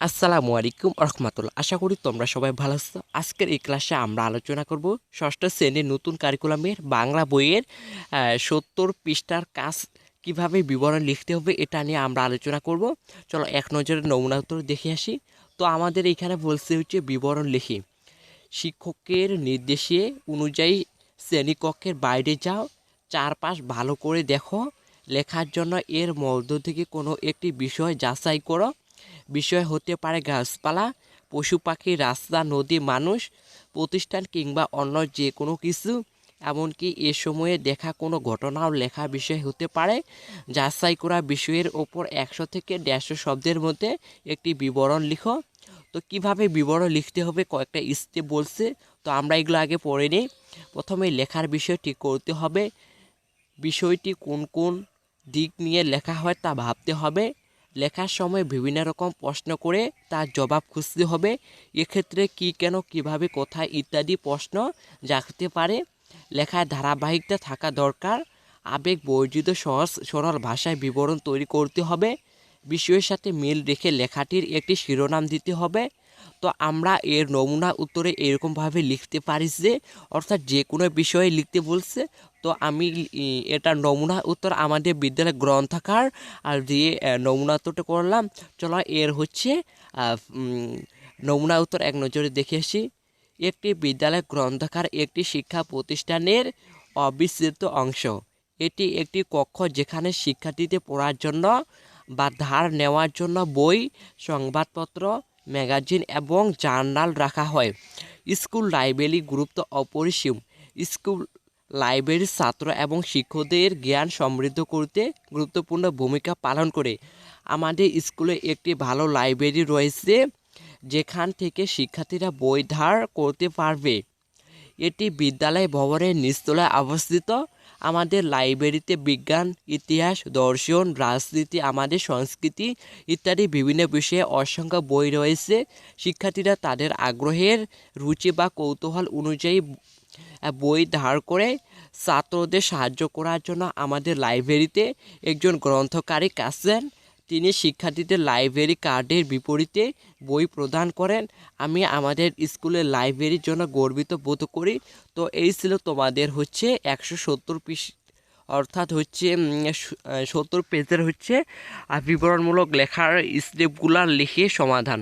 আসসালামু আলাইকুম রহমতুল্লাহ আশা করি তোমরা সবাই ভালো আছো। আজকের এই ক্লাসে আমরা আলোচনা করব ষষ্ঠ শ্রেণির নতুন কারিকুলামের বাংলা বইয়ের সত্তর পৃষ্ঠার কাজ কীভাবে বিবরণ লিখতে হবে এটা নিয়ে আমরা আলোচনা করব। চলো এক নজরে নমুনা উত্তর দেখে আসি। তো আমাদের এখানে বলছে হচ্ছে বিবরণ লিখি। শিক্ষকের নির্দেশে অনুযায়ী শ্রেণীকক্ষের বাইরে যাও, চারপাশ ভালো করে দেখো, লেখার জন্য এর মধ্য থেকে কোনো একটি বিষয় যাচাই করো বিষয় হতে পারে গাছপালা, পশু পাখি, রাস্তা, নদী, মানুষ, প্রতিষ্ঠান কিংবা অন্য যে কোনো কিছু। এমনকি এ সময়ে দেখা কোনো ঘটনাও লেখা বিষয় হতে পারে। যাচাই করা বিষয়ের ওপর একশো থেকে দেড়শো শব্দের মধ্যে একটি বিবরণ লিখো। তো কীভাবে বিবরণ লিখতে হবে কয়েকটা স্টেপ বলছে, তো আমরা এগুলো আগে পড়ে নিই। প্রথমে লেখার বিষয় ঠিক করতে হবে। বিষয়টি কোন কোন দিক নিয়ে লেখা হয় তা ভাবতে হবে। লেখার সময় বিভিন্ন রকম প্রশ্ন করে তার জবাব খুঁজতে হবে। এক্ষেত্রে কি, কেন, কীভাবে, কোথায় ইত্যাদি প্রশ্ন জাগতে পারে। লেখার ধারাবাহিকতা থাকা দরকার। আবেগ বর্জিত, সহজ, সরল ভাষায় বিবরণ তৈরি করতে হবে। বিষয়ের সাথে মিল রেখে লেখাটির একটি শিরোনাম দিতে হবে। তো আমরা এর নমুনা উত্তরে এরকমভাবে লিখতে পারি যে, অর্থাৎ যে কোনো বিষয়ে লিখতে বলছে, তো আমি এটা নমুনা উত্তর আমাদের বিদ্যালয় গ্রন্থাকার, আর দিয়ে নমুনা উত্তরটা করলাম, চলো এর হচ্ছে নমুনা উত্তর এক নজরে দেখে আসি। একটি বিদ্যালয় গ্রন্থাকার একটি শিক্ষা প্রতিষ্ঠানের অবিচ্ছেদ্য অংশ। এটি একটি কক্ষ যেখানে শিক্ষার্থীদের পড়ার জন্য বা ধার নেওয়ার জন্য বই, সংবাদপত্র ম্যাগাজিন এবং জার্নাল রাখা হয়। স্কুল লাইব্রেরি গুরুত্ব অপরিসীম। স্কুল লাইব্রেরির ছাত্র এবং শিক্ষকদের জ্ঞান সমৃদ্ধ করতে গুরুত্বপূর্ণ ভূমিকা পালন করে। আমাদের স্কুলে একটি ভালো লাইব্রেরি রয়েছে, যেখান থেকে শিক্ষার্থীরা বই ধার করতে পারবে। এটি বিদ্যালয় ভবনের নিচতলায় অবস্থিত। আমাদের লাইব্রেরিতে বিজ্ঞান, ইতিহাস, দর্শন, রাজনীতি, আমাদের সংস্কৃতি ইত্যাদি বিভিন্ন বিষয়ে অসংখ্য বই রয়েছে। শিক্ষার্থীরা তাদের আগ্রহের রুচি বা কৌতূহল অনুযায়ী বই ধার করে ছাত্রদের সাহায্য করার জন্য আমাদের লাইব্রেরিতে একজন গ্রন্থকারী আছেন। তিনি শিক্ষার্থীদের লাইব্রেরি কার্ডের বিপরীতে বই প্রদান করেন। আমি আমাদের স্কুলের লাইব্রেরির জন্য গর্বিত বোধ করি। তো এই ছিল তোমাদের হচ্ছে একশো সত্তর পিস অর্থাৎ হচ্ছে সত্তর পেজের হচ্ছে বিবরণমূলক লেখার স্টেপগুলো লিখে সমাধান।